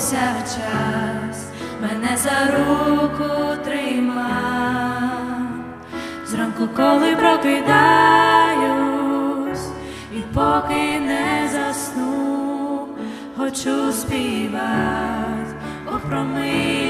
минувся час, мене за руку тримав, зранку, коли прокидаюсь, і поки не засну, хочу співати, ох промив.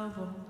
love.